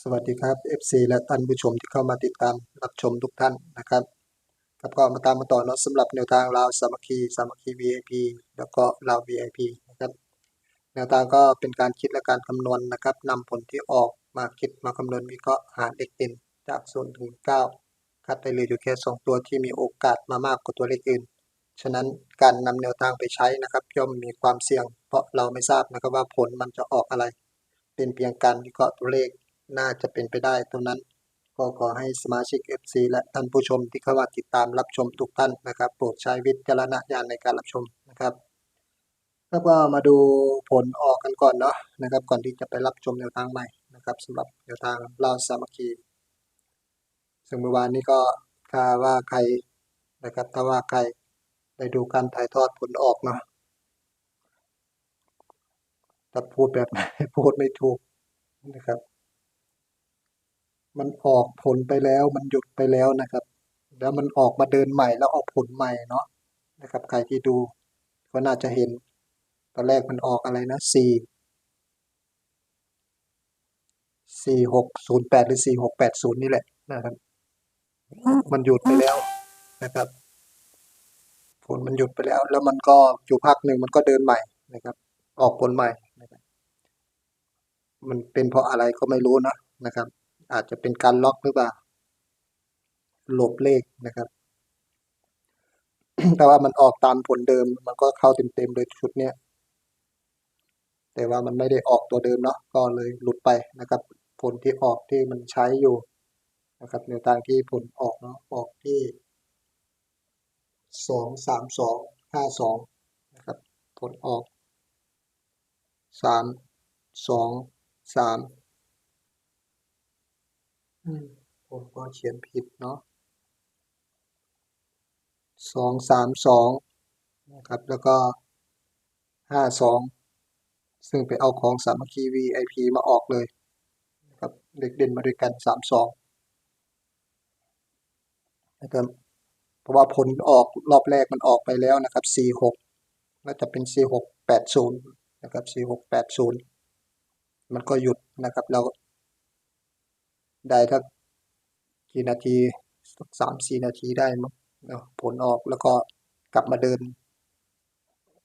สวัสดีครับ FC และท่านผู้ชมที่เข้ามาติดตามรับชมทุกท่านนะครับครับก็มาตามมาต่อเนาะสำหรับแนวทางลาวสามัคคีสามัคคี VIP แล้วก็ลาว VIP นะครับแนวทางก็เป็นการคิดและการคำนวณนะครับนำผลที่ออกมาคิดมาคำนวณวิเคราะห์หาเลขเด่นจาก0ถึง9คัดได้เหลยอยู่แค่2ตัวที่มีโอกาสมามากกว่าตัวเลขอื่น ฉะนั้นการนำแนวทางไปใช้นะครับย่อมมีความเสี่ยง เพราะเราไม่ทราบนะครับว่าผลมันจะออกอะไร เป็นเพียงการวิเคราะห์ตัวเลข น่าจะเป็นไปได้เท่านั้น ก็ขอให้สมาชิก FC และท่านผู้ชมที่เข้ามาติดตามรับชมทุกท่านนะครับ โปรดใช้วิจารณญาณในการรับชมนะครับแล้วก็มาดูผลออกกันก่อนเนาะนะครับ ก่อนที่จะไปรับชมแนวทางใหม่นะครับสำหรับแนวทางเล่าสามัคคีซึ่งเมื่อวานนี้ก็ถ้าว่าใครนะครับถ้าว่าใครได้ดูการถ่ายทอดผลออกเนาะถ้าพูดแบบไหนพูดไม่ถูกนะครับ มันออกผลไปแล้ว มันหยุดไปแล้วนะครับ แล้วมันออกมาเดินใหม่แล้วออกผลใหม่เนาะนะครับ ใครที่ดูก็น่าจะเห็น ตอนแรกมันออกอะไรนะสี่สี่หกศูนย์แปดหรือสี่หกแปดศูนย์นี่แหละนะครับ มันหยุดไปแล้วนะครับผลมันหยุดไปแล้ว แล้วมันก็อยู่พักหนึ่งมันก็เดินใหม่นะครับ ออกผลใหม่นะครับมันเป็นเพราะอะไรก็ไม่รู้นะนะครับ อาจจะเป็นการล็อกหรือเปล่าหลบเลขนะครับแต่ว่ามันออกตามผลเดิม มันก็เข้าเต็มๆเลยชุดเนี้ยแต่ว่ามันไม่ได้ออกตัวเดิมเนาะก็เลยหลุดไปนะครับ ผลที่ออกที่มันใช้อยู่นะครับแนวทางที่ผลออกเนาะออกที่สองสามสองห้าสองนะครับ ผลออกสามสองสามอืม ผมก็เขียนผิดเนาะสองสามสองนะครับ แล้วก็ห้าสองซึ่งไปเอาของสามัคคี VIP มาออกเลยนะครับเด็กเด่นมาด้วยกันสามสองนะครับเพราะว่าผลออกรอบแรกมันออกไปแล้วนะครับสี่หกก็จะเป็นสี่หกแปดศูนย์นะครับสี่หกแปดศูนย์มันก็หยุดนะครับแล้ว ได้ทักกี่นาทีสักสามสี่นาทีได้มั้งเนาะผลออกแล้วก็กลับมาเดิน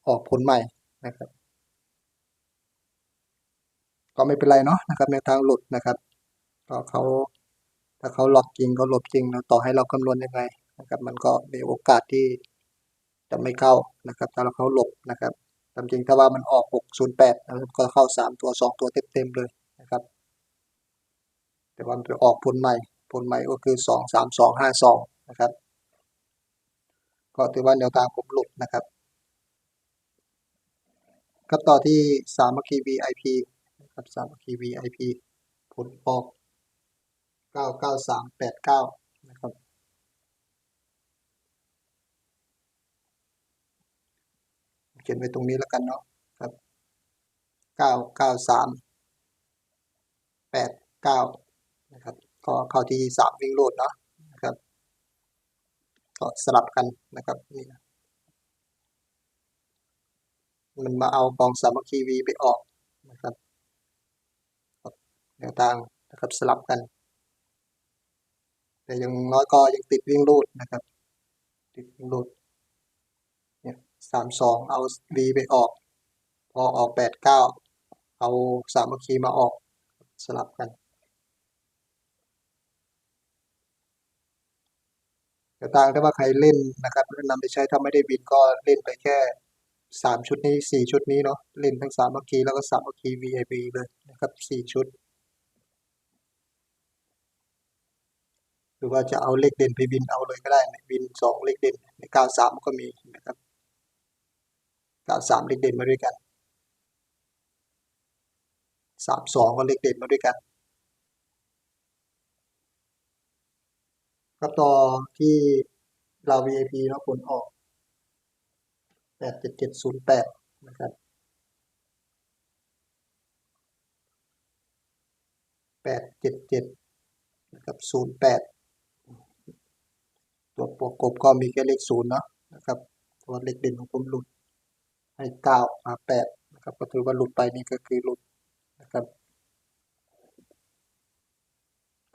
ออกผลใหม่นะครับ ก็ไม่เป็นไรเนาะนะครับแนวทางหลุดนะครับก็เขาถ้าเขาหลอกจริงเขาหลบจริงนะต่อให้เราคำนวณยังไงนะครับ มันก็มีโอกาสที่จะไม่เข้านะครับถ้าเราเขาหลบนะครับตามจริงถ้าว่ามันออกหกศูนย์แปดนะก็เข้าสามตัวสองตัวเต็มๆเลย แต่วันไปออกผลใหม่ผลใหม่ก็คือสองสามสองห้าสองนะครับ ก็ถือว่าแนวทางผมหลุดนะครับครับต่อที่สามัคคี VIP นะครับสามัคคี VIP ผลออกเก้าเก้าสามแปดเก้านะครับเขียนไว้ตรงนี้แล้วกันเนาะครับเก้าเก้าสามแปดเก้า นะครับก็เข้าที่สามวิ่งโลดเนาะนะครับก็สลับกันนะครับนี่นะมันมาเอากองสามัคคีวีไปออกนะครับแนวทางนะครับสลับกัน แต่ยังน้อยก็ยังติดวิ่งรูดนะครับ ติดวิ่งรูดเนี่ยสามสองเอาวีไปออก พอออกแปดเก้าเอาสามัคคีมาออกสลับกัน แต่ต่างถ้าว่าใครเล่นนะครับนำไปใช้ถ้าไม่ได้บินก็เล่นไปแค่สามชุดนี้สี่ชุดนี้เนาะเล่นทั้งสามัคคีแล้วก็สามัคคี VIP เลยนะครับสี่ชุดหรือว่าจะเอาเลขเด่นไปบินเอาเลยก็ได้บินสองเลขเด่นในเก้าสามก็มีนะครับเก้าสามเลขเด่นมาด้วยกันสามสองก็เลขเด่นมาด้วยกัน ครับต่อที่เรา VIP แล้วผลออกแปดเจ็ดเจ็ดศูนย์แปดนะครับแปดเจ็ดเจ็ดนะครับศูนย์แปดตัวประกบก็มีแค่เลขศูนย์เนาะนะครับ ตัวเลขเด่นของผมหลุดให้เก้ามาแปดนะครับ ก็ถือว่าหลุดไปนี่ก็คือหลุดนะครับ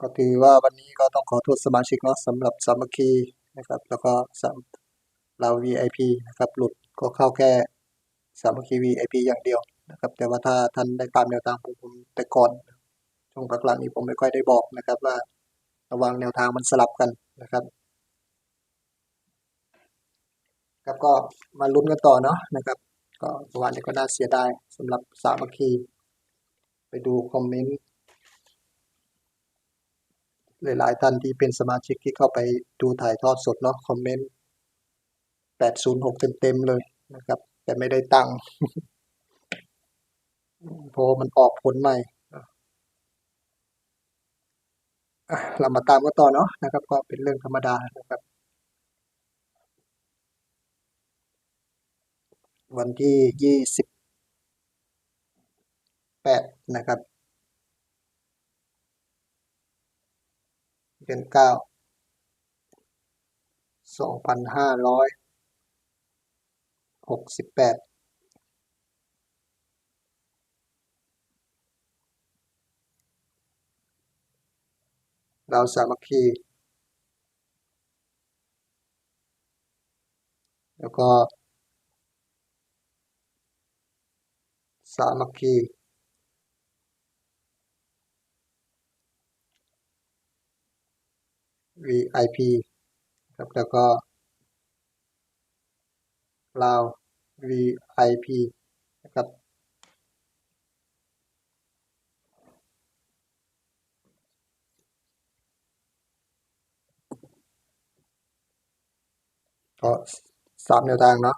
ก็ถือว่าวันนี้ก็ต้องขอโทษสมาชิกเนาะสำหรับสามัคคีนะครับ แล้วก็สำเรา VIP นะครับ หลุดก็เข้าแค่สามัคคี VIP อย่างเดียวนะครับ แต่ว่าถ้าท่านได้ตามแนวทางผมแต่ก่อนช่วงหลังๆนี้ผมไม่ค่อยได้บอกนะครับว่าระวังแนวทางมันสลับกันนะครับครับก็มาลุ้นกันต่อเนาะนะครับ ก็เมื่อวานนี้ก็น่าเสียดายสำหรับสามัคคี ไปดูคอมเมนต์ หลายๆท่านที่เป็นสมาชิกที่เข้าไปดูถ่ายทอดสดเนาะคอมเมนต์806 เต็มๆเลยนะครับ แต่ไม่ได้ตังค์พราะมันออกผลใหม่เรามาตามกันต่อเนาะนะครับ ก็เป็นเรื่องธรรมดานะครับ วันที่ยี่สิบแปดนะครับ เดือนเก้าสองพันห้าร้อยหกสิบแปดเราสามัคคี แล้วก็สามัคคี VIP ครับแล้วก็ลาว VIP นะครับก็สามแนวทางเนาะ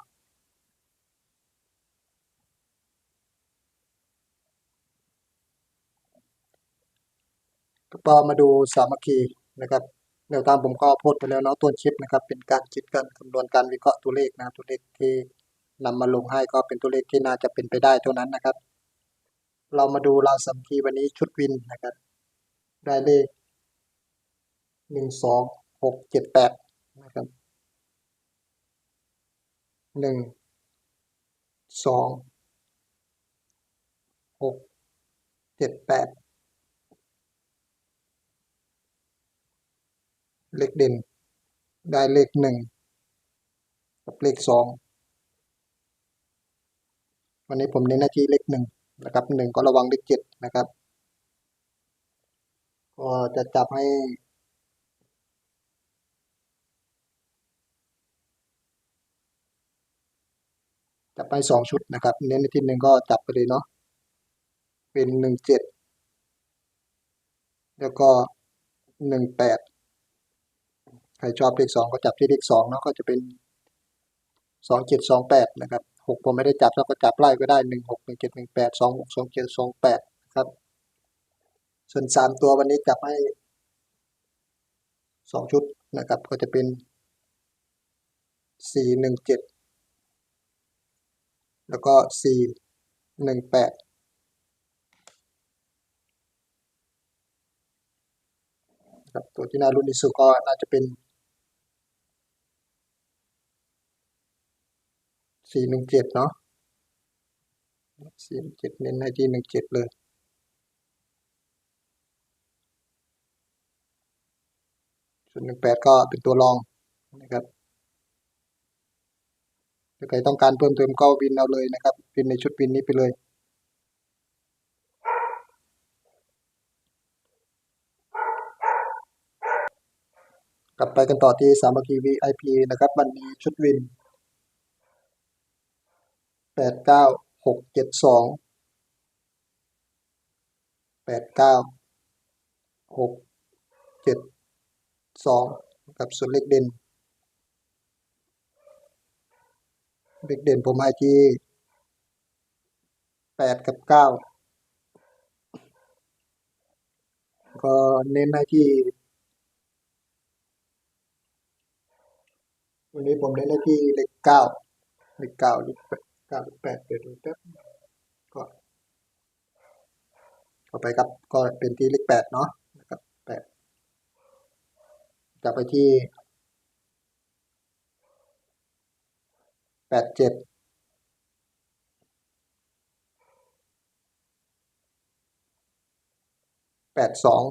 ก็มาดูสามัคคีนะครับ แนวทางผมก็พสต์ไปแล้วเนาะต้นคลิปนะครับ เป็นการคิดการคำนวณการวิเคราะห์ตัวเลขนะตัวเลขที่นำมาลงให้ก็เป็นตัวเลขที่น่าจะเป็นไปได้เท่านั้นนะครับ เรามาดูราสามัคคีวันนี้ชุดวินนะครับ ได้เลขหนึ่งสองหกเจ็ดแปดนะครับหนึ่งสองหกเจ็ดแปด เลขเด่น ได้เลขหนึ่งกับเลขสองวันนี้ผมเน้นหน้าที่เลขหนึ่งนะครับหนึ่งก็ระวังเลขเจ็ดนะครับ ก็จะจับให้จับไปสองชุดนะครับ เน้นในที่หนึ่งก็จับไปเลยเนาะเป็นหนึ่งเจ็ดแล้วก็หนึ่งแปด ใครชอบเลขสองก็จับที่เลขสองเนาะก็จะเป็นสองเจ็ดสองแปดนะครับหกผมไม่ได้จับแล้วก็จับไล่ก็ได้หนึ่งหกหนึ่งเจ็ดหนึ่งแปดสองหกสองเจ็ดสองแปดครับ ส่วนสามตัววันนี้จับให้สองชุดนะครับ ก็จะเป็นสี่หนึ่งเจ็ดแล้วก็สี่หนึ่งแปดครับตัวที่น่ารุ้นที่สุดก็น่าจะเป็น สี่หนึ่งเจ็ดเนาะสี่หนึ่งเจ็ดเน้นให้ที่หนึ่งเจ็ดเลย ส่วนหนึ่งแปดก็เป็นตัวรองนะครับถ้าใครต้องการเพิ่มเติมก็วินเอาเลยนะครับวินในชุดวินนี้ไปเลยกลับไปกันต่อที่สามัคคี VIP นะครับ วันนี้ชุดวิน แปดเก้าหกเจ็ดสองแปดเก้าหกเจ็ดสองกับส่วนเลขเด่นเลขเด่นผมให้ที่แปดกับเก้าก็เน้นให้ที่วันนี้ผมเน้นให้ที่เลขเก้าเลขเก้าเลข เก้าเลขแปดเดี๋ยวดูแป๊บก็ต่อไปครับก็เป็นที่เลขแปดเนาะนะครับแปดจะไปที่แปดเจ็ดแปดสอง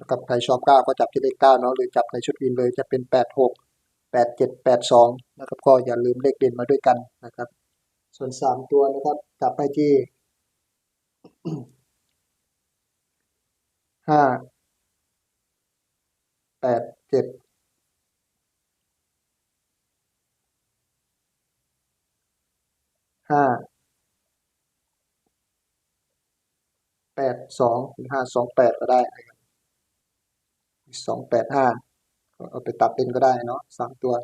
นะครับใครชอบเก้าก็จับที่เลขเก้าเนาะหรือจับในชุดวินเลยจะเป็นแปดหกแปดเจ็ดแปดสองนะครับก็อย่าลืมเลขเด่นมาด้วยกันนะครับ ส่วนสามตัวนะครับจับไปที่ห้าแปดเจ็ดห้าแปดสองหรือห้าสองแปดก็ได้นะครับสองแปดห้าเอาไปตัดเป็นก็ได้เนาะสามตัว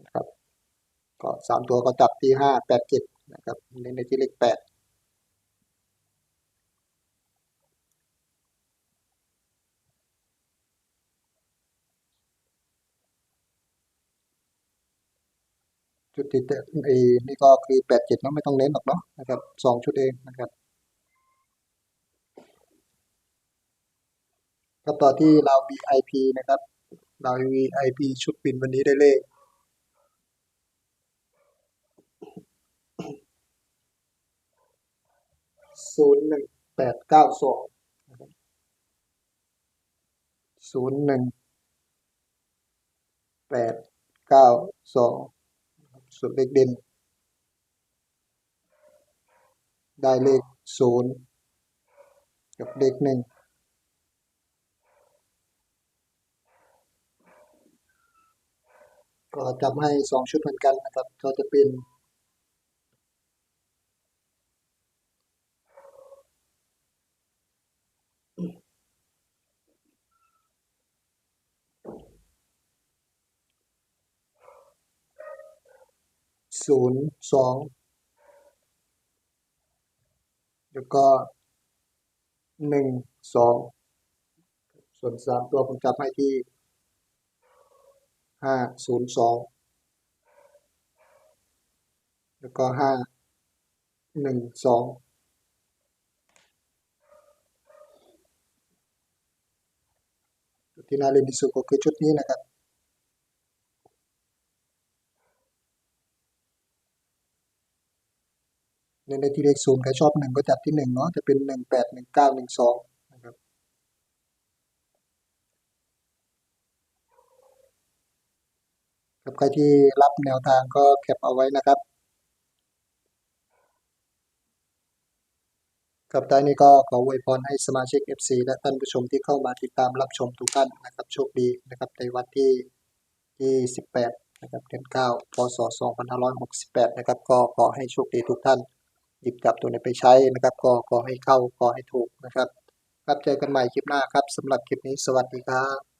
นะครับก็ สามตัวก็จับที่ห้าแปดเจ็ดนะครับเน้นในที่เลขแปดชุดที่เตไอ้นี่ก็คือแปดเจ็ดเนาะไม่ต้องเน้นหรอกเนาะนะครับสองชุดเองนะครับก็ต่อที่เรา VIP นะครับเรา VIP ชุดปินวันนี้ได้เลข ศูนย์หนึ่งแปดเก้าสองศูนย์หนึ่งแปดเก้าสองส่วนเลขเด่นได้เลขศูนย์กับเลขหนึ่งก็จำให้สองชุดเหมือนกันนะครับ ก็จะเป็น ศูนย์สองแล้วก็หนึ่งสองส่วนสามตัวผมจำให้ที่ห้าศูนย์สองแล้วก็ห้าหนึ่งสองที่น่าเล่นที่สุดก็คือชุดนี้นะครับ นในที่เลขศูนย์ใครชอบหนึ่งก็จัดที่หนึ่งเนาะจะเป็นหนึ่งแปดหนึ่งเก้าหนึ่งสองนะครับกับใครที่รับแนวทางก็แคปเอาไว้นะครับกับท้ายนี้ก็ขออวยพรให้สมาชิก FC และท่านผู้ชมที่เข้ามาติดตามรับชมทุกท่านนะครับโชคดีนะครับในวันที่ที่ 18 นะครับเดือน9พศ 2568 นะครับ ก็ขอให้โชคดีทุกท่าน หยิบจับตัวนี้ไปใช้นะครับ ก็ขอให้เข้าขอให้ถูกนะครับ ครับเจอกันใหม่คลิปหน้าครับสำหรับคลิปนี้สวัสดีครับ